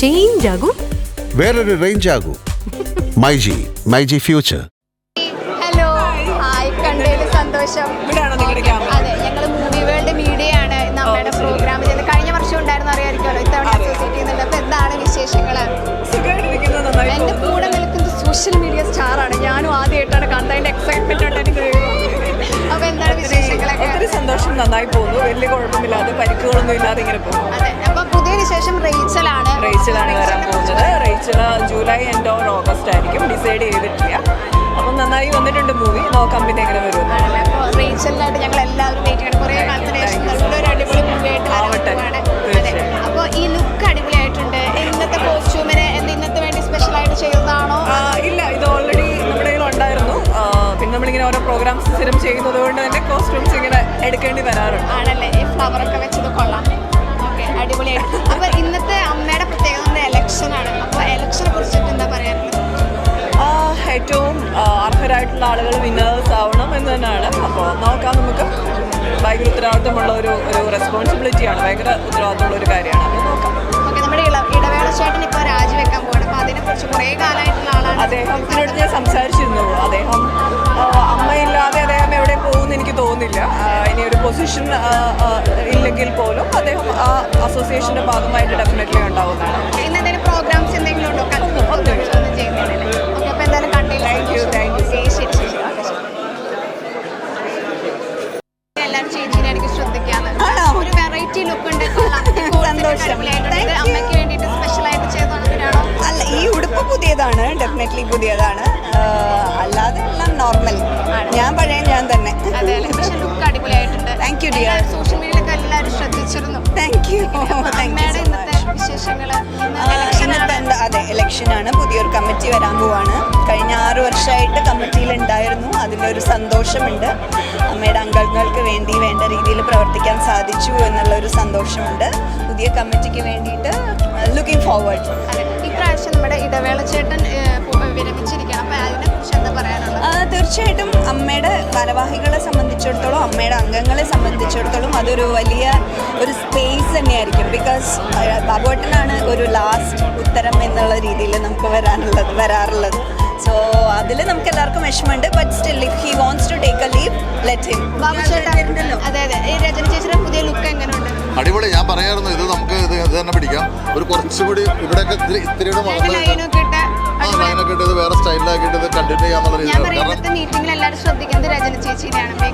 Change ആകും? വേറൊരു range ആകൂ. MyG myG future hello hi കണ്ടതിൽ സന്തോഷം. അതെ ഞങ്ങൾ മൂവി വേൾഡ് മീഡിയ ആണ്. നമ്മുടെ പ്രോഗ്രാം ചെയ്ത് കഴിഞ്ഞ വർഷം ഉണ്ടായിരുന്നു അറിയാമായിരിക്കുമല്ലോ ഇത്തവണ അസോസിയേറ്റ് ചെയ്യുന്നുണ്ട്. അപ്പൊ എന്താണ് വിശേഷങ്ങൾ എന്റെ കൂടെ നിൽക്കുന്നത് സോഷ്യൽ മീഡിയ സ്റ്റാർ ആണ്. ഞാനും ആദ്യമായിട്ടാണ് കണ്ടതിന്റെ എക്സൈറ്റ്മെന്റ് ഉണ്ട് എനിക്ക് അപ്പൊ എന്താണ് വിശേഷങ്ങളൊക്കെ? നന്നായി പോകുന്നു. വലിയ കുഴപ്പമില്ലാതെ പരിക്കുകളൊന്നും ഇല്ലാതെ ഇങ്ങനെ പോകുന്നു. അപ്പൊ പുതിയ വിശേഷം റേച്ചലാണ്. റേച്ചലാണ് വരാൻ പോകുന്നത്. Rachel July end or August ആയിരിക്കും. ഡിസൈഡ് ചെയ്തിട്ടില്ല. അപ്പം നന്നായി വന്നിട്ടുണ്ട് മൂവി പ്രോഗ്രാംസ് സ്ഥിരം ചെയ്യുന്നത് കൊണ്ട് തന്നെ കോസ്റ്റ്യൂംസ് ഇങ്ങനെ എടുക്കേണ്ടി വരാറുണ്ട്. ആണല്ലേ? ഈ ഫ്ലവർ ഒക്കെ വെച്ചത് കൊള്ളാം. ഓക്കെ അടിപൊളിയായിട്ട് അപ്പൊ ഇന്നത്തെ അമ്മയുടെ പ്രത്യേകത ഇലക്ഷൻ ആണ്. അപ്പൊ എലക്ഷനെ കുറിച്ചിട്ട് എന്താ പറയാനുള്ളത്? ഏറ്റവും അർഹരായിട്ടുള്ള ആളുകൾ വിന്നേഴ്സ് ആവണം എന്ന് തന്നെയാണ്. അപ്പോൾ നോക്കാം നമുക്ക്. ഭയങ്കര ഉത്തരവാദിത്തമുള്ള ഒരു ഒരു റെസ്പോൺസിബിലിറ്റിയാണ് ഭയങ്കര ഉത്തരവാദിത്തമുള്ള ഒരു കാര്യമാണ്. അപ്പോൾ നോക്കാം. ഓക്കെ നമ്മുടെ ഇടവേള ചേട്ടൻ ഇപ്പോൾ രാജിവെക്കാൻ പോകണം അപ്പോൾ അതിനെക്കുറിച്ച് കുറേ കാലമായിട്ടുള്ള ആളാണ് അദ്ദേഹത്തിനോട് ഞാൻ സംസാരിച്ചിരുന്നു. അദ്ദേഹം അമ്മയില്ലാതെ അദ്ദേഹം എവിടെ പോകുമെന്ന് എനിക്ക് തോന്നുന്നില്ല. ഇനി ഒരു പൊസിഷൻ ഇല്ലെങ്കിൽ പോലും അദ്ദേഹം ആ അസോസിയേഷന്റെ ഭാഗമായിട്ട് ഡെഫിനറ്റ്ലി ഉണ്ടാവുന്നതാണ്. എന്തെങ്കിലും പ്രോഗ്രാംസ് എന്തെങ്കിലും ഉണ്ടോ. ശരി ശരി എല്ലാവരും ചേച്ചീനെ എനിക്ക് ഒരു വെറൈറ്റി ലുക്ക് ഉണ്ട്. സന്തോഷം. അമ്മയ്ക്ക് വേണ്ടിയിട്ട് സ്പെഷ്യൽ ആയിട്ട് ചെയ്തതാണോ. അല്ല ഈ ഉടുപ്പ് പുതിയതാണ് ഡെഫിനറ്റ്ലി പുതിയതാണ്. അല്ലാതെ എല്ലാം നോർമൽ ഞാൻ പഴയ ഞാൻ തന്നെ. അതെ യു ഡിയർ സോഷ്യൽ മീഡിയയിലൊക്കെ എല്ലാവരും ശ്രദ്ധിച്ചിരുന്നു. താങ്ക് യു താങ്ക് വിശേഷങ്ങൾ ഇന്നത്തെ അതെ ഇലക്ഷനാണ് പുതിയൊരു കമ്മിറ്റി വരാൻ പോവാണ്. കഴിഞ്ഞ ആറ് വർഷമായിട്ട് കമ്മിറ്റിയിൽ ഉണ്ടായിരുന്നു. അതിന്റെ ഒരു സന്തോഷമുണ്ട്. അമ്മയുടെ അംഗങ്ങൾക്ക് വേണ്ടി വേണ്ട രീതിയിൽ പ്രവർത്തിക്കാൻ സാധിച്ചു എന്നുള്ള ഒരു സന്തോഷമുണ്ട്. പുതിയ കമ്മിറ്റിക്ക് വേണ്ടിയിട്ട് ലുക്കിംഗ് ഫോർവേഡ് ഇപ്രാവശ്യം നമ്മുടെ ഇടവേള ചേട്ടൻ വിരമിച്ചിരിക്കണം അപ്പൊ അതിനെക്കുറിച്ച് എന്താ പറയാനുള്ളത്? തീർച്ചയായിട്ടും അമ്മയുടെ ഭാരവാഹികളെ സംബന്ധിച്ചിടത്തോളം അമ്മയുടെ അംഗങ്ങളെ സംബന്ധിച്ചിടത്തോളം അതൊരു വലിയ ഒരു സ്പേസ് തന്നെയായിരിക്കും. ബിക്കോസ് ബാബുവേട്ടനാണ് ഒരു ലാസ്റ്റ് ഉത്തരം എന്നുള്ള രീതിയിൽ നമുക്ക് വരാനുള്ളത് വരാറുള്ളത്. സോ അതിൽ നമുക്ക് എല്ലാവർക്കും വിഷമമുണ്ട്. But still if he wants to take a leave let him Babu ചേട്ടൻ അതെ അതെ. ഈ രചന ചേച്ചിയുടെ പുതിയ ലുക്ക് എങ്ങനെയുണ്ട്? അടിപൊളി. ഞാൻ പറയായിരുന്നു ഇത് നമുക്ക് ഇത് ഇത് തന്നെ പിടിക്കാം. ഒരു കുറച്ചുകൂടി ഇവിടെയൊക്കെ ഇത്തിരി ഇത്തിരിയുടെ വളർന്ന് ആ ലൈനൊക്കെ ഇട്ട് ഇത് വേറെ സ്റ്റൈലിലാക്കിയിട്ട് ഇത് കണ്ടിന്യൂ ചെയ്യാന്നുള്ള രീതിയിലാണ്. മനോഹരമായുള്ള കാരണം ഉള്ള മീറ്റിംഗിൽ എല്ലാവരും ശ്രദ്ധിക്കുന്നത് രചന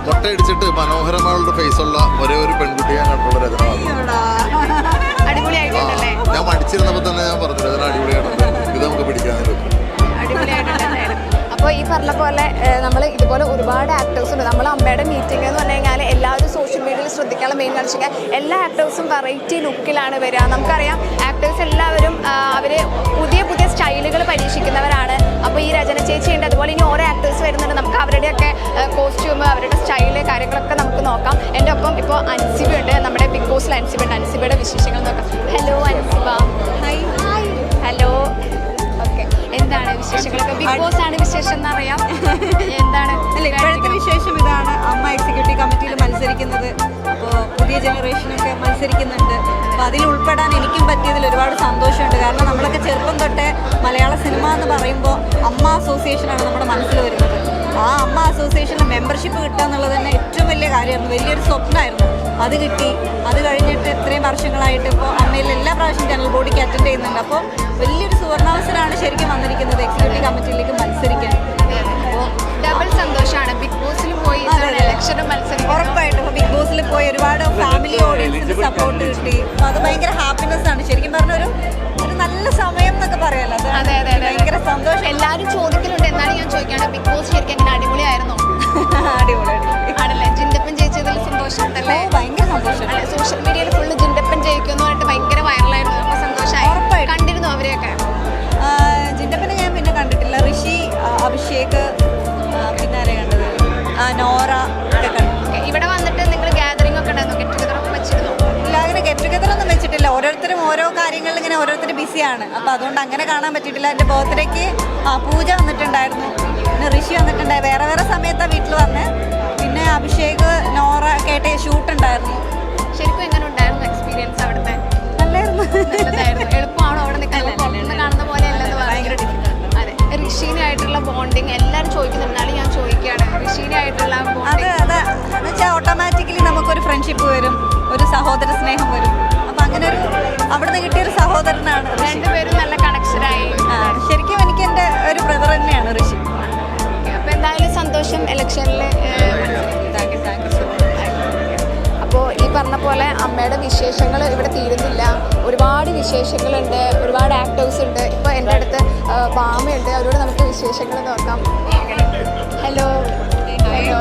മുട്ടയടിച്ചിട്ട് മനോഹരമായുള്ള ഫേസുള്ള ഒരേ ഒരു പെൺകുട്ടിയെ കണ്ടുള്ള രചന ഞാൻ മടിച്ചിരുന്നപ്പോൾ തന്നെ ഞാൻ പറഞ്ഞു രചന അടിപൊളിയാണ് ഇത് നമുക്ക് പിടിക്കാനായിരുന്നു അപ്പോൾ ഈ പറഞ്ഞ പോലെ നമ്മൾ ഇതുപോലെ ഒരുപാട് ആക്ടേഴ്സ് ഉണ്ട്. നമ്മൾ അമ്മയുടെ മീറ്റിംഗ് എന്ന് പറഞ്ഞു കഴിഞ്ഞാൽ എല്ലാവരും ശ്രദ്ധിക്കാനുള്ള മെയിൻ കാണിച്ചു എല്ലാ ആക്ടേഴ്സും വെറൈറ്റി ലുക്കിലാണ് വരിക. നമുക്കറിയാം ആക്ടേഴ്സ് എല്ലാവരും അവർ പുതിയ പുതിയ സ്റ്റൈലുകൾ പരീക്ഷിക്കുന്നവരാണ്. അപ്പോൾ ഈ രചന ചേച്ചിയുണ്ട് അതുപോലെ ഇനി ഓരോ ആക്ടേഴ്സ് വരുന്നുണ്ട്. നമുക്ക് അവരുടെയൊക്കെ കോസ്റ്റ്യൂം അവരുടെ സ്റ്റൈൽ കാര്യങ്ങളൊക്കെ നമുക്ക് നോക്കാം. എന്റെ ഒപ്പം ഇപ്പോൾ അൻസിബ ഉണ്ട്. നമ്മുടെ ബിഗ് ബോസിൽ അൻസിബ ഉണ്ട്. അൻസിബയുടെ വിശേഷങ്ങൾ നോക്കാം. Hello Ansiba. Hi hi hello okay എന്താണ് വിശേഷങ്ങളൊക്കെ? ബിഗ് ബോസ് ആണ് വിശേഷം എന്നറിയാം. എന്താണ് ഇപ്പോഴത്തെ വിശേഷം ഇതാണ്. അമ്മ കമ്മിറ്റിയിൽ മത്സരിക്കുന്നത്. അപ്പോൾ പുതിയ ജനറേഷനൊക്കെ മത്സരിക്കുന്നുണ്ട്. അപ്പോൾ അതിൽ ഉൾപ്പെടാൻ എനിക്കും പറ്റിയതിൽ ഒരുപാട് സന്തോഷമുണ്ട്. കാരണം നമ്മളൊക്കെ ചെറുപ്പം തൊട്ടേ മലയാള സിനിമ എന്ന് പറയുമ്പോൾ അമ്മ അസോസിയേഷനാണ് നമ്മുടെ മനസ്സിൽ വരുന്നത്. ആ അമ്മ അസോസിയേഷനിൽ മെമ്പർഷിപ്പ് കിട്ടുക എന്നുള്ളത് തന്നെ ഏറ്റവും വലിയ കാര്യമായിരുന്നു. വലിയൊരു സ്വപ്നമായിരുന്നു. അത് കിട്ടി. അത് കഴിഞ്ഞിട്ട് ഇത്രയും വർഷങ്ങളായിട്ട് ഇപ്പോൾ അമ്മയിൽ എല്ലാ പ്രാവശ്യം ജനറൽ ബോഡിക്ക് അറ്റൻഡ് ചെയ്യുന്നുണ്ട്. അപ്പോൾ വലിയൊരു സുവർണാവസരമാണ് ശരിക്കും സപ്പോർട്ട് കിട്ടി. അത് ഭയങ്കര ഓരോ കാര്യങ്ങളിൽ ഇങ്ങനെ ഓരോരുത്തർ ബിസിയാണ്. അപ്പോൾ അതുകൊണ്ട് അങ്ങനെ കാണാൻ പറ്റിയിട്ടില്ല. എന്റെ ബർത്ത്ഡേക്ക് ആ പൂജ വന്നിട്ടുണ്ടായിരുന്നു. പിന്നെ ഋഷി വന്നിട്ടുണ്ടായി. വേറെ വേറെ സമയത്താണ് വീട്ടിൽ വന്ന്. പിന്നെ അഭിഷേക് നോറ കേട്ട ഷൂട്ട് ഉണ്ടായിരുന്നു. ശരിക്കും എങ്ങനെ ഉണ്ടായിരുന്നു എക്സ്പീരിയൻസ് അവിടുത്തെ? നല്ലായിരുന്നു. എളുപ്പമാണോ അവിടെ നിൽക്കാൻ? കാണുന്ന പോലെ അല്ലെന്ന് ഭയങ്കര അതെ. ഋഷീനായിട്ടുള്ള ബോണ്ടിങ് എല്ലാവരും ചോദിക്കുന്നുണ്ടാലും ഞാൻ ചോദിക്കുകയാണ്. ഋഷീനായിട്ടുള്ള ബോണ്ടിങ് വെച്ചാൽ ഓട്ടോമാറ്റിക്കലി നമുക്കൊരു ഫ്രണ്ട്ഷിപ്പ് വരും ഒരു സഹോദര സ്നേഹം വരും. അപ്പം അങ്ങനെ ഒരു അവിടുന്ന് കിട്ടിയൊരു സഹോദരനാണ് രണ്ടുപേരും നല്ല കണക്ഷനായി ശരിക്കും എനിക്ക് എന്റെ ഒരു ബ്രദർ തന്നെയാണ് ഋഷി. അപ്പം എന്തായാലും സന്തോഷം ഇലക്ഷനിൽ അപ്പോൾ ഈ പറഞ്ഞ പോലെ അമ്മയുടെ വിശേഷങ്ങൾ ഇവിടെ തീരുന്നില്ല. ഒരുപാട് വിശേഷങ്ങളുണ്ട് ഒരുപാട് ആക്ടേഴ്സ് ഉണ്ട്. ഇപ്പോൾ എന്റെ അടുത്ത് ഭാമയുണ്ട് അവരോട് നമുക്ക് വിശേഷങ്ങൾ നോക്കാം. Hello hello